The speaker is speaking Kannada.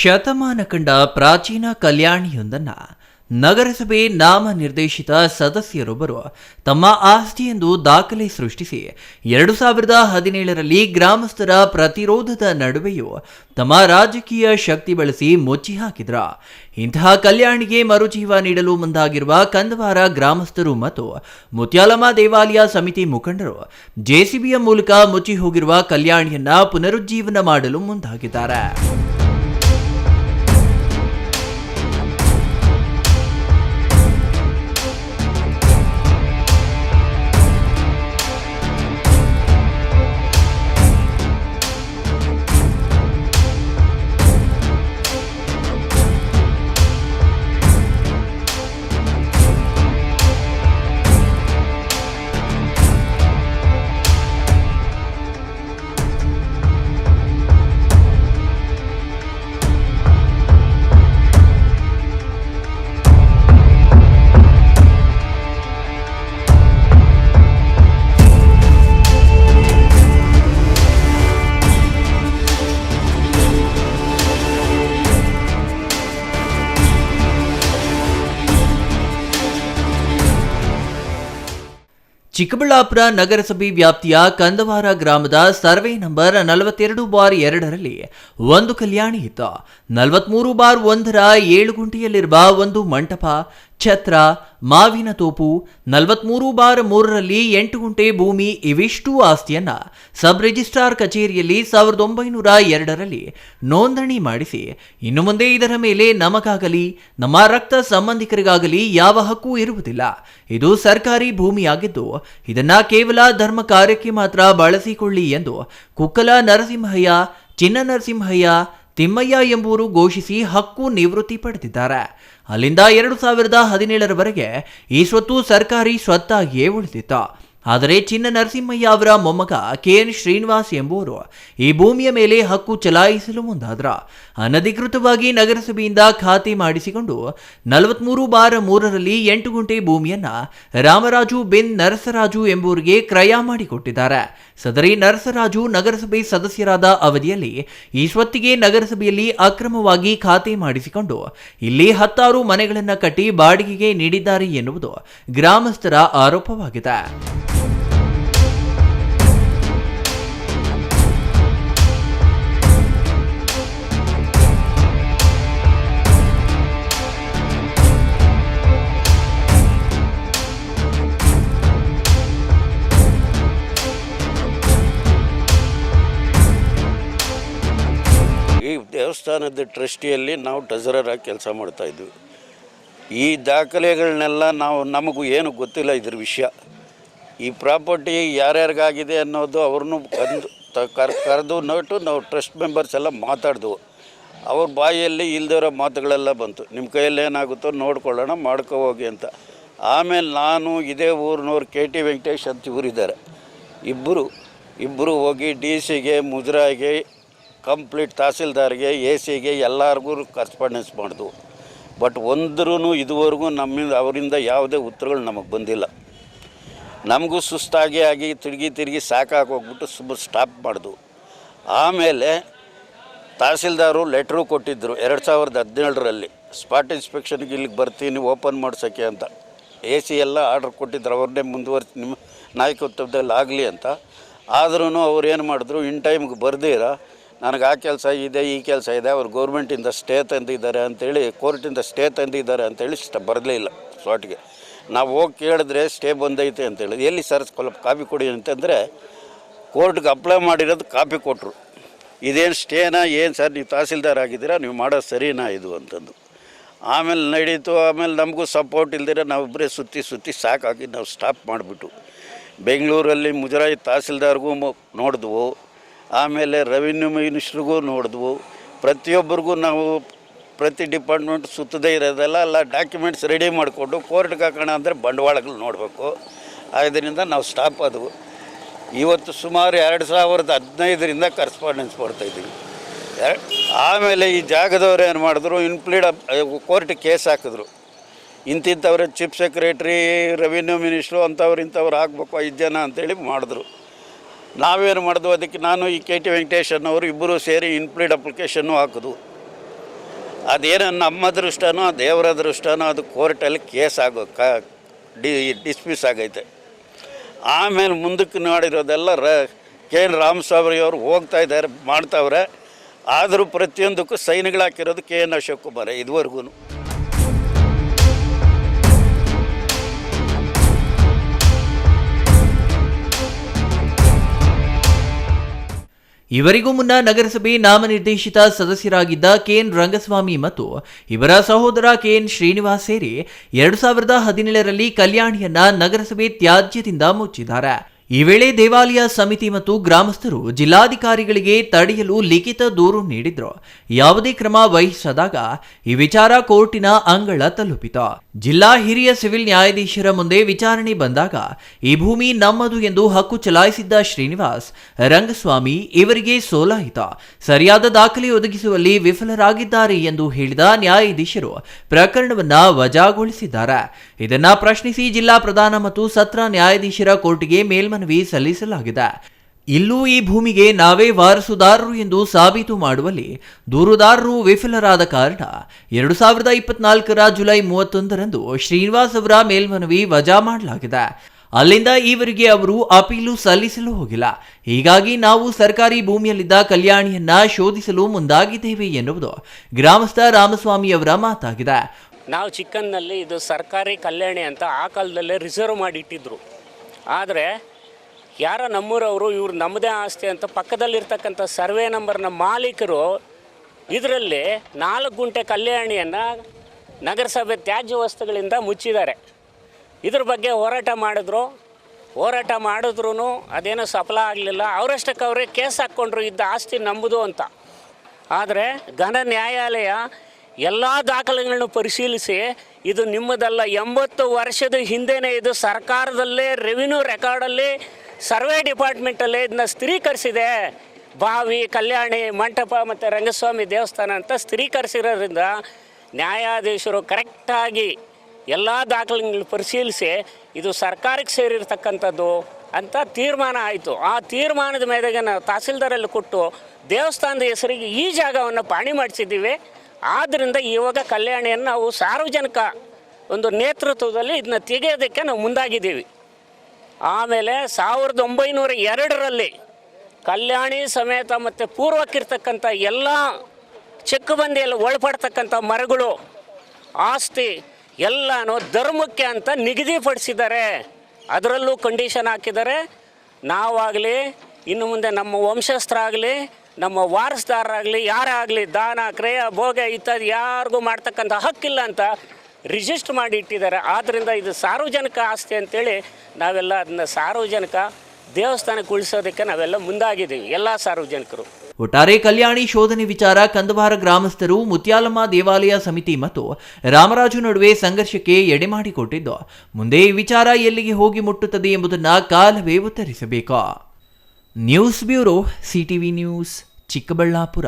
ಶತಮಾನ ಕಂಡ ಪ್ರಾಚೀನ ಕಲ್ಯಾಣಿಯೊಂದನ್ನು ನಗರಸಭೆ ನಾಮ ನಿರ್ದೇಶಿತ ಸದಸ್ಯರೊಬ್ಬರು ತಮ್ಮ ಆಸ್ತಿಯೆಂದು ದಾಖಲೆ ಸೃಷ್ಟಿಸಿ ಎರಡು ಸಾವಿರದ ಹದಿನೇಳರಲ್ಲಿ ಗ್ರಾಮಸ್ಥರ ಪ್ರತಿರೋಧದ ನಡುವೆಯೂ ತಮ್ಮ ರಾಜಕೀಯ ಶಕ್ತಿ ಬಳಸಿ ಮುಚ್ಚಿ ಹಾಕಿದ್ರ ಇಂತಹ ಕಲ್ಯಾಣಿಗೆ ಮರುಜೀವ ನೀಡಲು ಮುಂದಾಗಿರುವ ಕಂದವಾರ ಗ್ರಾಮಸ್ಥರು ಮತ್ತು ಮುತ್ಯಾಲಮ್ಮ ದೇವಾಲಯ ಸಮಿತಿ ಮುಖಂಡರು ಜೆಸಿಬಿಯ ಮೂಲಕ ಮುಚ್ಚಿ ಹೋಗಿರುವ ಕಲ್ಯಾಣಿಯನ್ನ ಪುನರುಜ್ಜೀವನ ಮಾಡಲು ಮುಂದಾಗಿದ್ದಾರೆ. ಚಿಕ್ಕಬಳ್ಳಾಪುರ ನಗರಸಭೆ ವ್ಯಾಪ್ತಿಯ ಕಂದವಾರ ಗ್ರಾಮದ ಸರ್ವೆ ನಂಬರ್ ನಲವತ್ತೆರಡು ಬಾರ್ ಎರಡರಲ್ಲಿ ಒಂದು ಕಲ್ಯಾಣಿ ಇತ್ತು ನಲವತ್ಮೂರು ಬಾರ್ ಒಂದರ ಏಳು ಗುಂಟೆಯಲ್ಲಿರುವ ಒಂದು ಮಂಟಪ ಛತ್ರ, ಮಾವಿನ ತೋಪು, ನಲವತ್ಮೂರು ಬಾರ್ ಮೂರರಲ್ಲಿ ಎಂಟು ಗುಂಟೆ ಭೂಮಿ, ಇವಿಷ್ಟೂ ಆಸ್ತಿಯನ್ನ ಸಬ್ ರಿಜಿಸ್ಟ್ರಾರ್ ಕಚೇರಿಯಲ್ಲಿ ಸಾವಿರದ ಒಂಬೈನೂರ ಎರಡರಲ್ಲಿ ನೋಂದಣಿ ಮಾಡಿಸಿ, ಇನ್ನು ಮುಂದೆ ಇದರ ಮೇಲೆ ನಮಗಾಗಲಿ, ನಮ್ಮ ರಕ್ತ ಸಂಬಂಧಿಕರಿಗಾಗಲಿ ಯಾವ ಹಕ್ಕು ಇರುವುದಿಲ್ಲ. ಇದು ಸರ್ಕಾರಿ ಭೂಮಿಯಾಗಿದ್ದು, ಇದನ್ನ ಕೇವಲ ಧರ್ಮ ಕಾರ್ಯಕ್ಕೆ ಮಾತ್ರ ಬಳಸಿಕೊಳ್ಳಿ ಎಂದು ಕುಕ್ಕಲ ನರಸಿಂಹಯ್ಯ, ಚಿನ್ನ ನರಸಿಂಹಯ್ಯ ತಿಮ್ಮಯ್ಯ ಎಂಬುವರು ಘೋಷಿಸಿ ಹಕ್ಕು ನಿವೃತ್ತಿ ಪಡೆದಿದ್ದಾರೆ. ಅಲ್ಲಿಂದ ಎರಡು ಸಾವಿರದ ಹದಿನೇಳರವರೆಗೆ ಈ ಸ್ವತ್ತು ಸರ್ಕಾರಿ ಸ್ವತ್ತಾಗಿಯೇ ಉಳಿದಿತ್ತು. ಆದರೆ ಚಿನ್ನ ನರಸಿಂಹಯ್ಯ ಅವರ ಮೊಮ್ಮಗ ಕೆ ಎನ್ ಶ್ರೀನಿವಾಸ್ ಎಂಬುವರು ಈ ಭೂಮಿಯ ಮೇಲೆ ಹಕ್ಕು ಚಲಾಯಿಸಲು ಮುಂದಾದ್ರ. ಅನಧಿಕೃತವಾಗಿ ನಗರಸಭೆಯಿಂದ ಖಾತೆ ಮಾಡಿಸಿಕೊಂಡು ನಲವತ್ಮೂರು ಬಾರ ಮೂರರಲ್ಲಿ ಎಂಟು ಗುಂಟೆ ಭೂಮಿಯನ್ನ ರಾಮರಾಜು ಬಿನ್ ನರಸರಾಜು ಎಂಬುವರಿಗೆ ಕ್ರಯ ಮಾಡಿಕೊಟ್ಟಿದ್ದಾರೆ. ಸದರಿ ನರಸರಾಜು ನಗರಸಭೆ ಸದಸ್ಯರಾದ ಅವಧಿಯಲ್ಲಿ ಈ ಸ್ವತ್ತಿಗೆ ನಗರಸಭೆಯಲ್ಲಿ ಅಕ್ರಮವಾಗಿ ಖಾತೆ ಮಾಡಿಸಿಕೊಂಡು ಇಲ್ಲಿ ಹತ್ತಾರು ಮನೆಗಳನ್ನು ಕಟ್ಟಿ ಬಾಡಿಗೆಗೆ ನೀಡಿದ್ದಾರೆ ಎನ್ನುವುದು ಗ್ರಾಮಸ್ಥರ ಆರೋಪವಾಗಿದೆ. ದೇವಸ್ಥಾನದ ಟ್ರಸ್ಟಿಯಲ್ಲಿ ನಾವು ಟ್ರೆಸರರ್ ಆಗಿ ಕೆಲಸ ಮಾಡ್ತಾ ಇದ್ವಿ. ಈ ದಾಖಲೆಗಳನ್ನೆಲ್ಲ ನಾವು ನಮಗೂ ಏನು ಗೊತ್ತಿಲ್ಲ ಇದ್ರ ವಿಷಯ. ಈ ಪ್ರಾಪರ್ಟಿ ಯಾರ್ಯಾರಿಗಾಗಿದೆ ಅನ್ನೋದು ಅವ್ರನ್ನೂ ಕಂದು ಕರ್, ಕರೆದು ನೋಟು ನಾವು ಟ್ರಸ್ಟ್ ಮೆಂಬರ್ಸ್ ಎಲ್ಲ ಮಾತಾಡಿದ್ವು. ಅವ್ರ ಬಾಯಿಯಲ್ಲಿ ಇಲ್ದಿರೋ ಮಾತುಗಳೆಲ್ಲ ಬಂತು. ನಿಮ್ಮ ಕೈಯಲ್ಲಿ ಏನಾಗುತ್ತೋ ನೋಡ್ಕೊಳ್ಳೋಣ, ಮಾಡ್ಕೊ ಹೋಗಿ ಅಂತ. ಆಮೇಲೆ ನಾನು ಇದೇ ಊರಿನವ್ರು ಕೆ ಟಿ ವೆಂಕಟೇಶ್ ಅಂತ ಇವರಿದ್ದಾರೆ. ಇಬ್ಬರು ಇಬ್ಬರು ಹೋಗಿ ಡಿ ಸಿಗೆ ಮುಜರಾಯಿಗೆ ಕಂಪ್ಲೀಟ್ ತಹಸೀಲ್ದಾರ್ಗೆ ಎ ಸಿಗೆ ಎಲ್ಲರಿಗೂ ಕರೆಸ್ಪಾಂಡೆನ್ಸ್ ಮಾಡಿದ್ವು ಬಟ್ ಒಂದ್ರೂ ಇದುವರೆಗೂ ನಮ್ಮಿಂದ, ಅವರಿಂದ ಯಾವುದೇ ಉತ್ತರಗಳು ನಮಗೆ ಬಂದಿಲ್ಲ. ನಮಗೂ ಸುಸ್ತಾಗಿ ಆಗಿ ತಿರುಗಿ ತಿರುಗಿ ಸಾಕಾಗೋಗ್ಬಿಟ್ಟು ಸುಮ್ಮನೆ ಸ್ಟಾಪ್ ಮಾಡಿದ್ವು ಆಮೇಲೆ ತಹಸೀಲ್ದಾರು ಲೆಟ್ರು ಕೊಟ್ಟಿದ್ದರು ಎರಡು ಸಾವಿರದ ಹದಿನೇಳರಲ್ಲಿ ಸ್ಪಾಟ್ ಇನ್ಸ್ಪೆಕ್ಷನ್ಗೆ ಇಲ್ಲಿಗೆ ಬರ್ತೀನಿ ಓಪನ್ ಮಾಡ್ಸೋಕ್ಕೆ ಅಂತ. ಎ ಸಿ ಎಲ್ಲ ಆರ್ಡ್ರ್ ಕೊಟ್ಟಿದ್ರು, ಅವ್ರನ್ನೇ ಮುಂದುವರ್ಸಿ, ನಿಮ್ಮ ನಾಯಕತ್ವದಲ್ಲಿ ಆಗಲಿ ಅಂತ. ಆದ್ರೂ ಅವ್ರು ಏನು ಮಾಡಿದ್ರು ಇನ್ ಟೈಮ್ಗೆ ಬರ್ದಿರ ನನಗೆ ಆ ಕೆಲಸ ಇದೆ, ಈ ಕೆಲಸ ಇದೆ, ಅವ್ರು ಗೌರ್ಮೆಂಟಿಂದ ಸ್ಟೇ ತಂದಿದ್ದಾರೆ ಅಂತೇಳಿ, ಕೋರ್ಟಿಂದ ಸ್ಟೇ ತಂದಿದ್ದಾರೆ ಅಂತೇಳಿ ಇಷ್ಟ ಬರಲೇ ಇಲ್ಲ ಸ್ಲಾಟ್ಗೆ. ನಾವು ಹೋಗಿ ಕೇಳಿದ್ರೆ ಸ್ಟೇ ಬಂದೈತೆ ಅಂತೇಳಿ. ಎಲ್ಲಿ ಸರ್ ಸ್ವಲ್ಪ ಕಾಪಿ ಕೊಡಿ ಅಂತಂದರೆ ಕೋರ್ಟ್ಗೆ ಅಪ್ಲೈ ಮಾಡಿರೋದು ಕಾಪಿ ಕೊಟ್ಟರು ಇದೇನು ಸ್ಟೇನಾ, ಏನು ಸರ್, ನೀವು ತಹಸೀಲ್ದಾರ್ ಆಗಿದ್ದೀರಾ, ನೀವು ಮಾಡೋದು ಸರಿನಾ ಇದು ಅಂತಂದು. ಆಮೇಲೆ ನಡೀತು, ಆಮೇಲೆ ನಮಗೂ ಸಪೋರ್ಟ್ ಇಲ್ದಿರ ನಾವಿಬ್ಬರೇ ಸುತ್ತಿ ಸುತ್ತಿ ಸಾಕಾಗಿ ನಾವು ಸ್ಟಾಪ್ ಮಾಡಿಬಿಟ್ಟು ಬೆಂಗಳೂರಲ್ಲಿ ಮುಜರಾಯಿ ತಹಸೀಲ್ದಾರ್ಗೂ ನೋಡಿದ್ವು. ಆಮೇಲೆ ರೆವಿನ್ಯೂ ಮಿನಿಸ್ಟ್ರಿಗೂ ನೋಡಿದ್ವು. ಪ್ರತಿಯೊಬ್ಬರಿಗೂ ನಾವು ಪ್ರತಿ ಡಿಪಾರ್ಟ್ಮೆಂಟ್ ಸುತ್ತದೇ ಇರೋದೆಲ್ಲ ಎಲ್ಲ ಡಾಕ್ಯುಮೆಂಟ್ಸ್ ರೆಡಿ ಮಾಡಿಕೊಂಡು ಕೋರ್ಟ್ಗೆ ಹಾಕೋಣ ಅಂದರೆ ಬಂಡವಾಳಗಳು ನೋಡಬೇಕು. ಆದ್ದರಿಂದ ನಾವು ಸ್ಟಾಪ್ ಆದವು. ಇವತ್ತು ಸುಮಾರು ಎರಡು ಸಾವಿರದ ಹದಿನೈದರಿಂದ ಕರೆಸ್ಪಾಂಡೆನ್ಸ್ ಮಾಡ್ತಾಯಿದ್ದೀವಿ ಎರ್- ಆಮೇಲೆ ಈ ಜಾಗದವ್ರು ಏನು ಮಾಡಿದ್ರು ಇನ್ಪ್ಲೀಡ್ ಕೋರ್ಟ್ ಕೇಸ್ ಹಾಕಿದ್ರು. ಇಂತಿಂಥವ್ರೆ ಚೀಫ್ ಸೆಕ್ರೆಟ್ರಿ ರೆವಿನ್ಯೂ ಮಿನಿಸ್ಟ್ರು ಅಂಥವ್ರು ಇಂಥವ್ರು ಹಾಕ್ಬೇಕು ಐದು ಜನ ಅಂತೇಳಿ ಮಾಡಿದ್ರು. ನಾವೇನು ಮಾಡಿದ್ವು? ಅದಕ್ಕೆ ನಾನು ಈ ಕೆ ಟಿ ವೆಂಕಟೇಶನ್ ಅವರು ಇಬ್ಬರು ಸೇರಿ ಇನ್ಪ್ಲೀಡ್ ಅಪ್ಲಿಕೇಶನ್ನು ಹಾಕಿದ್ವು ಅದೇನೋ ನಮ್ಮ ಅದೃಷ್ಟನೋ ದೇವರ ಅದೃಷ್ಟನೋ ಅದು ಕೋರ್ಟಲ್ಲಿ ಕೇಸ್ ಆಗೋ ಕ, ಡಿ ಡಿಸ್ಮಿಸ್ ಆಗೈತೆ. ಆಮೇಲೆ ಮುಂದಕ್ಕೆ ನೋಡಿರೋದೆಲ್ಲ ರ, ಕೆ ಎನ್ ರಾಮಸ್ವಾಮಿಯವರು ಹೋಗ್ತಾ ಇದ್ದಾರೆ, ಮಾಡ್ತಾವ್ರೆ. ಆದರೂ ಪ್ರತಿಯೊಂದಕ್ಕೂ ಸೈನ್ಗಳು ಹಾಕಿರೋದು ಕೆ ಎನ್ ಅಶೋಕ್ ಕುಮಾರ್ ಇದುವರೆಗೂ ಇವರಿಗೂ ಮುನ್ನ ನಗರಸಭೆ ನಾಮನಿರ್ದೇಶಿತ ಸದಸ್ಯರಾಗಿದ್ದ ಕೆಎನ್ ರಂಗಸ್ವಾಮಿ ಮತ್ತು ಇವರ ಸಹೋದರ ಕೆಎನ್ ಶ್ರೀನಿವಾಸ್ ಸೇರಿ ಎರಡು ಸಾವಿರದ ಹದಿನೇಳರಲ್ಲಿ ಕಲ್ಯಾಣಿಯನ್ನ ನಗರಸಭೆ ತ್ಯಾಜ್ಯದಿಂದ ಮುಚ್ಚಿದ್ದಾರೆ. ಈ ವೇಳೆ ದೇವಾಲಯ ಸಮಿತಿ ಮತ್ತು ಗ್ರಾಮಸ್ಥರು ಜಿಲ್ಲಾಧಿಕಾರಿಗಳಿಗೆ ತಡೆಯಲು ಲಿಖಿತ ದೂರು ನೀಡಿದ್ರು. ಯಾವುದೇ ಕ್ರಮ ವಹಿಸದಾಗ ಈ ವಿಚಾರ ಕೋರ್ಟಿನ ಅಂಗಳ ತಲುಪಿತು. ಜಿಲ್ಲಾ ಹಿರಿಯ ಸಿವಿಲ್ ನ್ಯಾಯಾಧೀಶರ ಮುಂದೆ ವಿಚಾರಣೆ ಬಂದಾಗ ಈ ಭೂಮಿ ನಮ್ಮದು ಎಂದು ಹಕ್ಕು ಚಲಾಯಿಸಿದ್ದ ಶ್ರೀನಿವಾಸ್, ರಂಗಸ್ವಾಮಿ ಇವರಿಗೆ ಸೋಲಾಯಿತ. ಸರಿಯಾದ ದಾಖಲೆ ಒದಗಿಸುವಲ್ಲಿ ವಿಫಲರಾಗಿದ್ದಾರೆ ಎಂದು ಹೇಳಿದ ನ್ಯಾಯಾಧೀಶರು ಪ್ರಕರಣವನ್ನ ವಜಾಗೊಳಿಸಿದ್ದಾರೆ. ಇದನ್ನ ಪ್ರಶ್ನಿಸಿ ಜಿಲ್ಲಾ ಪ್ರಧಾನ ಮತ್ತು ಸತ್ರ ನ್ಯಾಯಾಧೀಶರ ಕೋರ್ಟ್ಗೆ ಮೇಲ್ಮನವಿ ಸಲ್ಲಿಸಲಾಗಿದೆ. ಇಲ್ಲೂ ಈ ಭೂಮಿಗೆ ನಾವೇ ವಾರಸುದಾರರು ಎಂದು ಸಾಬೀತು ಮಾಡುವಲ್ಲಿ ದೂರುದಾರರು ವಿಫಲರಾದ ಕಾರಣ ಎರಡು ಸಾವಿರದ ಇಪ್ಪತ್ನಾಲ್ಕರ ಜುಲೈ ಮೂವತ್ತೊಂದರಂದು ಶ್ರೀನಿವಾಸ್ ಅವರ ಮೇಲ್ಮನವಿ ವಜಾ ಮಾಡಲಾಗಿದೆ. ಅಲ್ಲಿಂದ ಈವರೆಗೆ ಅವರು ಅಪೀಲು ಸಲ್ಲಿಸಲು ಹೋಗಿಲ್ಲ. ಹೀಗಾಗಿ ನಾವು ಸರ್ಕಾರಿ ಭೂಮಿಯಲ್ಲಿದ್ದ ಕಲ್ಯಾಣಿಯನ್ನ ಶೋಧಿಸಲು ಮುಂದಾಗಿದ್ದೇವೆ ಎನ್ನುವುದು ಗ್ರಾಮಸ್ಥ ರಾಮಸ್ವಾಮಿ ಅವರ ಮಾತಾಗಿದೆ. ನಾವು ಚಿಕ್ಕನ್ನಲ್ಲಿ ಇದು ಸರ್ಕಾರಿ ಕಲ್ಯಾಣಿ ಅಂತ ಆ ಕಾಲದಲ್ಲೇ ರಿಸರ್ವ್ ಮಾಡಿಟ್ಟಿದ್ರು ಆದರೆ ಯಾರೋ ನಮ್ಮೂರವರು ಇವ್ರು ನಮ್ಮದೇ ಆಸ್ತಿ ಅಂತ ಪಕ್ಕದಲ್ಲಿರ್ತಕ್ಕಂಥ ಸರ್ವೆ ನಂಬರ್ನ ಮಾಲೀಕರು ಇದರಲ್ಲಿ ನಾಲ್ಕು ಗುಂಟೆ ಕಲ್ಯಾಣಿಯನ್ನು ನಗರಸಭೆ ತ್ಯಾಜ್ಯ ವಸ್ತುಗಳಿಂದ ಮುಚ್ಚಿದ್ದಾರೆ. ಇದ್ರ ಬಗ್ಗೆ ಹೋರಾಟ ಮಾಡಿದ್ರು. ಹೋರಾಟ ಮಾಡಿದ್ರೂ ಅದೇನೋ ಸಫಲ ಆಗಲಿಲ್ಲ. ಅವರಷ್ಟಕ್ಕೆ ಅವರೇ ಕೇಸ್ ಹಾಕ್ಕೊಂಡ್ರು ಇದ್ದ ಆಸ್ತಿ ನಂಬುದು ಅಂತ. ಆದರೆ ಘನ ನ್ಯಾಯಾಲಯ ಎಲ್ಲ ದಾಖಲೆಗಳನ್ನು ಪರಿಶೀಲಿಸಿ ಇದು ನಿಮ್ಮದಲ್ಲ ಎಂಬತ್ತು ವರ್ಷದ ಹಿಂದೆನೇ ಇದು ಸರ್ಕಾರದಲ್ಲೇ ರೆವಿನ್ಯೂ ರೆಕಾರ್ಡಲ್ಲಿ ಸರ್ವೆ ಡಿಪಾರ್ಟ್ಮೆಂಟಲ್ಲೇ ಇದನ್ನ ಸ್ಥಿರೀಕರಿಸಿದೆ. ಬಾವಿ, ಕಲ್ಯಾಣಿ, ಮಂಟಪ ಮತ್ತು ರಂಗಸ್ವಾಮಿ ದೇವಸ್ಥಾನ ಅಂತ ಸ್ಥಿರೀಕರಿಸಿರೋದ್ರಿಂದ ನ್ಯಾಯಾಧೀಶರು ಕರೆಕ್ಟಾಗಿ ಎಲ್ಲ ದಾಖಲೆಗಳನ್ನು ಪರಿಶೀಲಿಸಿ ಇದು ಸರ್ಕಾರಕ್ಕೆ ಸೇರಿರ್ತಕ್ಕಂಥದ್ದು ಅಂತ ತೀರ್ಮಾನ ಆಯಿತು. ಆ ತೀರ್ಮಾನದ ಮೇರೆಗೆ ನಾವು ತಹಸೀಲ್ದಾರಲ್ಲಿ ಕೊಟ್ಟು ದೇವಸ್ಥಾನದ ಹೆಸರಿಗೆ ಈ ಜಾಗವನ್ನು ಪಾಣಿ ಮಾಡಿಸಿದ್ದೀವಿ. ಆದ್ದರಿಂದ ಇವಾಗ ಕಲ್ಯಾಣಿಯನ್ನು ನಾವು ಸಾರ್ವಜನಿಕ ಒಂದು ನೇತೃತ್ವದಲ್ಲಿ ಇದನ್ನ ತೆಗೆಯೋದಕ್ಕೆ ನಾವು ಮುಂದಾಗಿದ್ದೀವಿ. ಆಮೇಲೆ ಸಾವಿರದ ಒಂಬೈನೂರ ಎರಡರಲ್ಲಿ ಕಲ್ಯಾಣಿ ಸಮೇತ ಮತ್ತು ಪೂರ್ವಕ್ಕಿರ್ತಕ್ಕಂಥ ಎಲ್ಲ ಚೆಕ್ಕುಬಂದಿಯಲ್ಲಿ ಒಳಪಡ್ತಕ್ಕಂಥ ಮರಗಳು, ಆಸ್ತಿ ಎಲ್ಲನೂ ಧರ್ಮಕ್ಕೆ ಅಂತ ನಿಗದಿಪಡಿಸಿದ್ದಾರೆ. ಅದರಲ್ಲೂ ಕಂಡೀಷನ್ ಹಾಕಿದ್ದಾರೆ. ನಾವಾಗಲಿ, ಇನ್ನು ಮುಂದೆ ನಮ್ಮ ವಂಶಸ್ಥರಾಗಲಿ, ನಮ್ಮ ವಾರಸ್ದಾರರಾಗಲಿ ಯಾರೇ ಆಗಲಿ ದಾನ, ಕ್ರಯ, ಭೋಗ, ಇತ್ಯಾದಿ ಯಾರಿಗೂ ಮಾಡ್ತಕ್ಕಂಥ ಹಕ್ಕಿಲ್ಲ ಅಂತ ರಿಜಿಸ್ಟರ್ ಮಾಡಿ ಇಟ್ಟಿದ್ದಾರೆ. ಆದ್ದರಿಂದ ಇದು ಸಾರ್ವಜನಿಕ ಆಸ್ತಿ ಅಂತೇಳಿ ನಾವೆಲ್ಲ ಅದನ್ನು ಸಾರ್ವಜನಿಕ ದೇವಸ್ಥಾನಕ್ಕೆ ಉಳಿಸೋದಕ್ಕೆ ನಾವೆಲ್ಲ ಮುಂದಾಗಿದ್ದೀವಿ, ಎಲ್ಲ ಸಾರ್ವಜನಿಕರು. ಒಟ್ಟಾರೆ ಕಲ್ಯಾಣಿ ಶೋಧನೆ ವಿಚಾರ ಕಂದವಾರ ಗ್ರಾಮಸ್ಥರು ಮುತ್ಯಾಲಮ್ಮ ದೇವಾಲಯ ಸಮಿತಿ ಮತ್ತು ರಾಮರಾಜು ನಡುವೆ ಸಂಘರ್ಷಕ್ಕೆ ಎಡೆ ಮಾಡಿಕೊಟ್ಟಿದ್ದು, ಮುಂದೆ ಈ ವಿಚಾರ ಎಲ್ಲಿಗೆ ಹೋಗಿ ಮುಟ್ಟುತ್ತದೆ ಎಂಬುದನ್ನು ಕಾಲವೇ ಉತ್ತರಿಸಬೇಕು? News bureau, CTV news, Chikkaballapur.